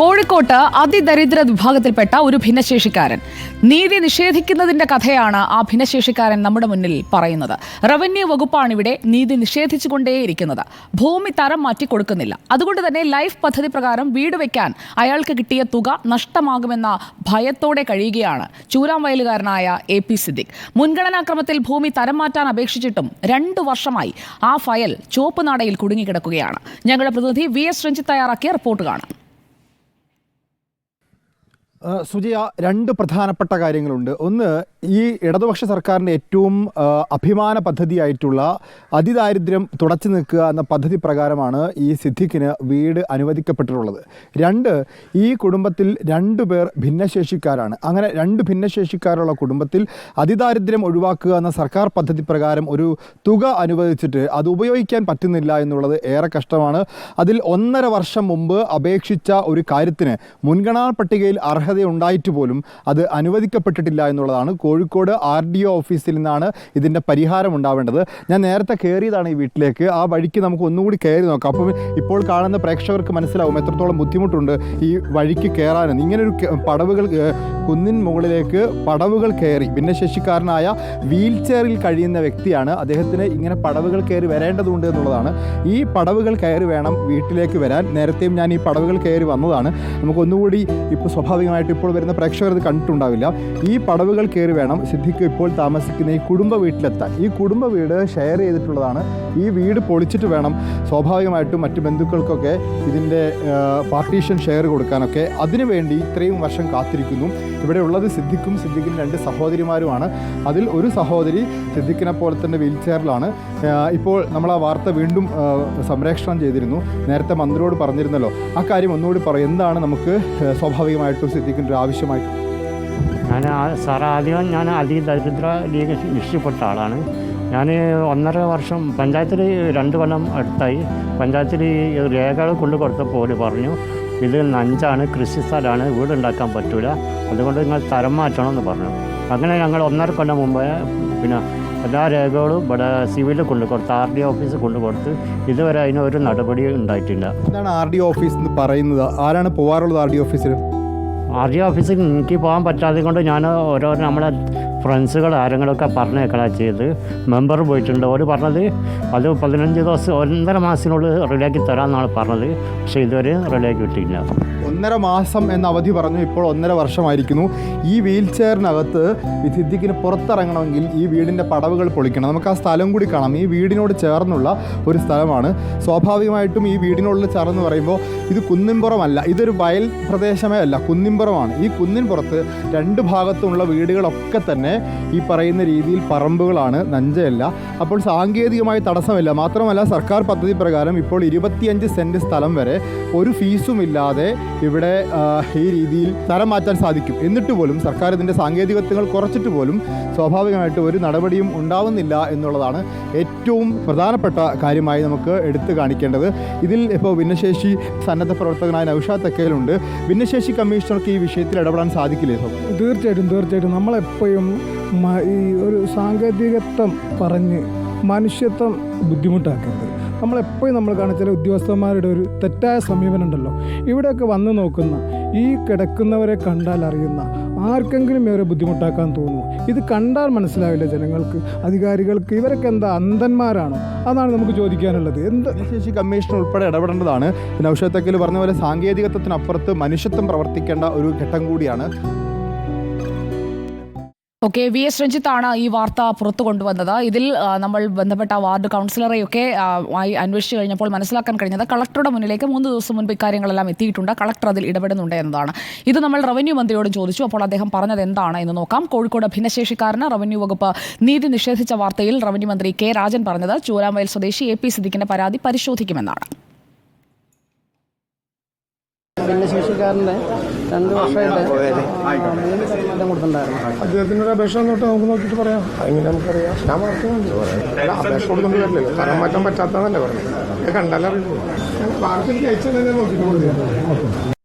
കോഴിക്കോട്ട് അതിദരിദ്ര വിഭാഗത്തിൽപ്പെട്ട ഒരു ഭിന്നശേഷിക്കാരൻ. നീതി നിഷേധിക്കുന്നതിന്റെ കഥയാണ് ആ ഭിന്നശേഷിക്കാരൻ നമ്മുടെ മുന്നിൽ പറയുന്നത്. റവന്യൂ വകുപ്പാണ് ഇവിടെ നീതി നിഷേധിച്ചുകൊണ്ടേയിരിക്കുന്നത്. ഭൂമി തരം മാറ്റി കൊടുക്കുന്നില്ല അതുകൊണ്ട് തന്നെ ലൈഫ് പദ്ധതി പ്രകാരം വീട് വെക്കാൻ അയാൾക്ക് കിട്ടിയ തുക നഷ്ടമാകുമെന്ന ഭയത്തോടെ കഴിയുകയാണ് ചൂരാംവയലുകാരനായ എ പി സിദ്ദിഖ്. മുൻഗണനാക്രമത്തിൽ ഭൂമി തരം മാറ്റാൻ അപേക്ഷിച്ചിട്ടും രണ്ടു വർഷമായി ആ ഫയൽ ചുവപ്പ് നാടയിൽ കുടുങ്ങിക്കിടക്കുകയാണ്. ഞങ്ങളുടെ പ്രതിനിധി വി എസ് രഞ്ജിത്ത് തയ്യാറാക്കിയ റിപ്പോർട്ട് കാണാം. സുജയ രണ്ട് പ്രധാനപ്പെട്ട കാര്യങ്ങളുണ്ട്. ഒന്ന് ഈ ഇടതുപക്ഷ സർക്കാരിന്റെ ഏറ്റവും അഭിമാന പദ്ധതിയായിട്ടുള്ള അതിദാരിദ്ര്യം തുടച്ചു നിൽക്കുക എന്ന പദ്ധതി പ്രകാരമാണ് ഈ സിദ്ദിഖിന് വീട് അനുവദിക്കപ്പെട്ടിട്ടുള്ളത്. രണ്ട് ഈ കുടുംബത്തിൽ രണ്ട് പേർ ഭിന്നശേഷിക്കാരാണ്. അങ്ങനെ രണ്ട് ഭിന്നശേഷിക്കാരുള്ള കുടുംബത്തിൽ അതിദാരിദ്ര്യം ഒഴിവാക്കുക എന്ന സർക്കാർ പദ്ധതി പ്രകാരം ഒരു തുക അനുവദിച്ചിട്ട് അത് ഉപയോഗിക്കാൻ പറ്റുന്നില്ല എന്നുള്ളത് ഏറെ കഷ്ടമാണ്. അതിൽ ഒന്നര വർഷം മുമ്പ് അപേക്ഷിച്ച ഒരു കാര്യത്തിന് മുൻഗണനാ പട്ടികയിൽ അർഹതയുണ്ടായിട്ട് പോലും അത് അനുവദിക്കപ്പെട്ടിട്ടില്ല എന്നുള്ളതാണ് കോഴിക്കോട് ആർ ഡി ഒ ഓഫീസിൽ നിന്നാണ് ഇതിന്റെ പരിഹാരം ഉണ്ടാവേണ്ടത്. ഞാൻ നേരത്തെ കയറിയതാണ് ഈ വീട്ടിലേക്ക്. ആ വഴിക്ക് നമുക്ക് ഒന്നുകൂടി കയറി നോക്കാം. അപ്പം ഇപ്പോൾ കാണുന്ന പ്രേക്ഷകർക്ക് മനസ്സിലാവും എത്രത്തോളം ബുദ്ധിമുട്ടുണ്ട് ഈ വഴിക്ക് കയറാനും ഇങ്ങനൊരു പടവുകൾ കുന്നിൻ മുകളിലേക്ക് പടവുകൾ കയറി. ഭിന്നശേഷിക്കാരനായ വീൽ ചെയറിൽ കഴിയുന്ന വ്യക്തിയാണ്. അദ്ദേഹത്തിന് ഇങ്ങനെ പടവുകൾ കയറി വരേണ്ടതുണ്ട് എന്നുള്ളതാണ്. ഈ പടവുകൾ കയറി വേണം വീട്ടിലേക്ക് വരാൻ. നേരത്തെയും ഞാൻ ഈ പടവുകൾ കയറി വന്നതാണ്. നമുക്ക് ഒന്നുകൂടി ഇപ്പോൾ സ്വാഭാവികമായിട്ട് ഇപ്പോൾ വരുന്ന പ്രേക്ഷകർ ഇത് കണ്ടിട്ടുണ്ടാവില്ല. ഈ പടവുകൾ കയറി വേണം സിദ്ധിക്ക് ഇപ്പോൾ താമസിക്കുന്ന ഈ കുടുംബ വീട്ടിലെത്താൻ. ഈ കുടുംബ വീട് ഷെയർ ചെയ്തിട്ടുള്ളതാണ്. ഈ വീട് പൊളിച്ചിട്ട് വേണം സ്വാഭാവികമായിട്ടും മറ്റു ബന്ധുക്കൾക്കൊക്കെ ഇതിന്റെ പാർട്ടീഷൻ ഷെയർ കൊടുക്കാനൊക്കെ. അതിനുവേണ്ടി ഇത്രയും വർഷം കാത്തിരിക്കുന്നു. ഇവിടെ ഉള്ളത് സിദ്ദിഖും സിദ്ദിഖിന്റെ രണ്ട് സഹോദരിമാരുമാണ്. അതിൽ ഒരു സഹോദരി സിദ്ദിഖിനെ പോലെ തന്നെ വീൽ ചെയറിലാണ്. ഇപ്പോൾ നമ്മൾ ആ വാർത്ത വീണ്ടും സംരക്ഷണം ചെയ്തിരുന്നു. നേരത്തെ മന്ത്രിയോട് പറഞ്ഞിരുന്നല്ലോ. ആ കാര്യം ഒന്നുകൂടി പറയും എന്താണ് നമുക്ക് സ്വാഭാവികമായിട്ടും സിദ്ദിഖിന്റെ ഒരു ആവശ്യമായിട്ട് ഞാൻ സാർ ആദ്യം ഞാൻ അതിദരിദ്ര ലീഗ് ഇഷ്ടപ്പെട്ട ആളാണ്. ഞാൻ ഒന്നര വർഷം പഞ്ചായത്തിൽ രണ്ട് കൊല്ലം അടുത്തായി. പഞ്ചായത്തിൽ രേഖകൾ കൊണ്ടു കൊടുത്തപ്പോൾ പറഞ്ഞു ഇത് നഞ്ചാണ് കൃഷി സ്ഥലമാണ് വീടുണ്ടാക്കാൻ പറ്റില്ല അതുകൊണ്ട് നിങ്ങൾ തരം മാറ്റണം എന്ന് പറഞ്ഞു. അങ്ങനെ ഞങ്ങൾ ഒന്നര കൊല്ലം മുമ്പേ പിന്നെ എല്ലാ രേഖകളും ഇവിടെ സിവിൽ കൊണ്ടു കൊടുത്ത് ആർ ഡി ഓഫീസിൽ കൊണ്ടു കൊടുത്ത് ഇതുവരെ അതിനൊരു നടപടി ഉണ്ടായിട്ടില്ല. എന്താണ് ആർ ഡി ഓഫീസ് എന്ന് പറയുന്നത്? ആരാണ് പോവാറുള്ളത് ആർ ഡി ഓഫീസിൽ? ആർ ഡി ഓഫീസിൽ എനിക്ക് പോകാൻ പറ്റാതെ കൊണ്ട് ഞാൻ ഓരോ നമ്മളെ ഫ്രണ്ട്സുകൾ ആരെങ്കിലുമൊക്കെ പറഞ്ഞേക്കളാ ചെയ്ത്. മെമ്പർ പോയിട്ടുണ്ട്. അവർ പറഞ്ഞത് അത് പതിനഞ്ച് ദിവസം ഒന്നര മാസത്തിനുള്ളിൽ റെഡിയാക്കി തരാമെന്നാണ് പറഞ്ഞത്. പക്ഷേ ഇതുവരെ റെഡിയാക്കി കിട്ടിയില്ല ഒന്നര മാസം എന്ന അവധി പറഞ്ഞു ഇപ്പോൾ ഒന്നര വർഷമായിരിക്കുന്നു. ഈ വീൽ ചെയറിനകത്ത് വിധിദ്ധിക്കിന് പുറത്തിറങ്ങണമെങ്കിൽ ഈ വീടിന്റെ പടവുകൾ പൊളിക്കണം. നമുക്ക് ആ സ്ഥലം കൂടി കാണാം. ഈ വീടിനോട് ചേർന്നുള്ള ഒരു സ്ഥലമാണ്. സ്വാഭാവികമായിട്ടും ഈ വീടിനോട് ചേർന്ന് പറയുമ്പോൾ ഇത് കുന്നിൻപുറമല്ല ഇതൊരു വയൽ പ്രദേശമേ അല്ല കുന്നിൻപുറമാണ്. ഈ കുന്നിൻപുറത്ത് രണ്ട് ഭാഗത്തുമുള്ള വീടുകളൊക്കെ തന്നെ ഈ പറയുന്ന രീതിയിൽ പറമ്പുകളാണ് നഞ്ചയല്ല. അപ്പോൾ സാങ്കേതികമായി തടസ്സമില്ല. മാത്രമല്ല സർക്കാർ പദ്ധതി പ്രകാരം ഇപ്പോൾ ഇരുപത്തിയഞ്ച് സെന്റ് സ്ഥലം വരെ ഒരു ഫീസും ഇല്ലാതെ ഇവിടെ ഈ രീതിയിൽ തരം മാറ്റാൻ സാധിക്കും. എന്നിട്ട് പോലും സർക്കാർ ഇതിന്റെ സാങ്കേതികത്വങ്ങൾ കുറച്ചിട്ട് പോലും സ്വാഭാവികമായിട്ട് ഒരു നടപടിയും ഉണ്ടാവുന്നില്ല എന്നുള്ളതാണ് ഏറ്റവും പ്രധാനപ്പെട്ട കാര്യമായി നമുക്ക് എടുത്തു കാണിക്കേണ്ടത്. ഇതിൽ ഇപ്പോൾ ഭിന്നശേഷി സന്നദ്ധ പ്രവർത്തകനായ നൌഷാദ് തക്കയിലുണ്ട് ഭിന്നശേഷി കമ്മീഷണർക്ക് ഈ വിഷയത്തിൽ ഇടപെടാൻ സാധിക്കില്ലേ? തീർച്ചയായിട്ടും തീർച്ചയായിട്ടും. നമ്മളെപ്പോഴും ഈ ഒരു സാങ്കേതികത്വം പറഞ്ഞ് മനുഷ്യത്വം ബുദ്ധിമുട്ടാക്കരുത്. നമ്മളെപ്പോഴും നമ്മൾ കാണുന്ന ചില ഉദ്യോഗസ്ഥന്മാരുടെ ഒരു തെറ്റായ സമീപനം ഉണ്ടല്ലോ ഇവിടെയൊക്കെ വന്ന് നോക്കുന്ന ഈ കിടക്കുന്നവരെ കണ്ടാൽ അറിയുന്ന ആർക്കെങ്കിലും ഇവരെ ബുദ്ധിമുട്ടാക്കാൻ തോന്നുന്നു ഇത് കണ്ടാൽ മനസ്സിലാവില്ല ജനങ്ങൾക്ക് അധികാരികൾക്ക്. ഇവരൊക്കെ എന്താ അന്ധന്മാരാണോ? അതാണ് നമുക്ക് ചോദിക്കാനുള്ളത്. എന്ത് ശേഷി കമ്മീഷൻ ഉൾപ്പെടെ ഇടപെടേണ്ടതാണ്. പിന്നെ തെക്കയിൽ പറഞ്ഞ പോലെ സാങ്കേതികത്വത്തിനപ്പുറത്ത് മനുഷ്യത്വം പ്രവർത്തിക്കേണ്ട ഒരു ഘട്ടം കൂടിയാണ് ഓക്കെ വി എസ് രഞ്ജിത്താണ് ഈ വാർത്ത പുറത്തു കൊണ്ടുവന്നത്. ഇതിൽ നമ്മൾ ബന്ധപ്പെട്ട വാർഡ് കൗൺസിലറെയൊക്കെ ആയി അന്വേഷിച്ചു കഴിഞ്ഞപ്പോൾ മനസ്സിലാക്കാൻ കഴിഞ്ഞത് കളക്ടറുടെ മുന്നിലേക്ക് മൂന്ന് ദിവസം മുൻപ് ഇക്കാര്യങ്ങളെല്ലാം എത്തിയിട്ടുണ്ട്. കളക്ടർ അതിൽ ഇടപെടുന്നുണ്ട് എന്നതാണ്. ഇത് നമ്മൾ റവന്യൂ മന്ത്രിയോട് ചോദിച്ചു. അപ്പോൾ അദ്ദേഹം പറഞ്ഞത് എന്താണ് എന്ന് നോക്കാം. കോഴിക്കോട് ഭിന്നശേഷിക്കാരന് റവന്യൂ വകുപ്പ് നീതി നിഷേധിച്ച വാർത്തയിൽ റവന്യൂ മന്ത്രി കെ രാജൻ പറഞ്ഞത് ചൂരാമയിൽ സ്വദേശി എ പി സിദ്ദിഖിന്റെ പരാതി പരിശോധിക്കുമെന്നാണ്. ഭിന്നശേഷിക്കാരന്റെ രണ്ട് വർഷമായിട്ട് മൂന്ന് ശതമാനം കൊടുത്തിട്ടുണ്ടായിരുന്നു. അദ്ദേഹത്തിനൊരു അപേക്ഷ നോട്ട് നമുക്ക് നോക്കിയിട്ട് പറയാം. നമുക്കറിയാം. ഞാൻ വാർത്ത അപേക്ഷ കൊടുക്കേണ്ടി വരില്ലല്ലോ സ്ഥലം മാറ്റാൻ പറ്റാത്തതല്ലേ പറഞ്ഞത് കണ്ടാലറിയുള്ളൂ വാർത്തയ്ക്ക് അയച്ചാൽ നോക്കിയിട്ട് കൊടുക്കാം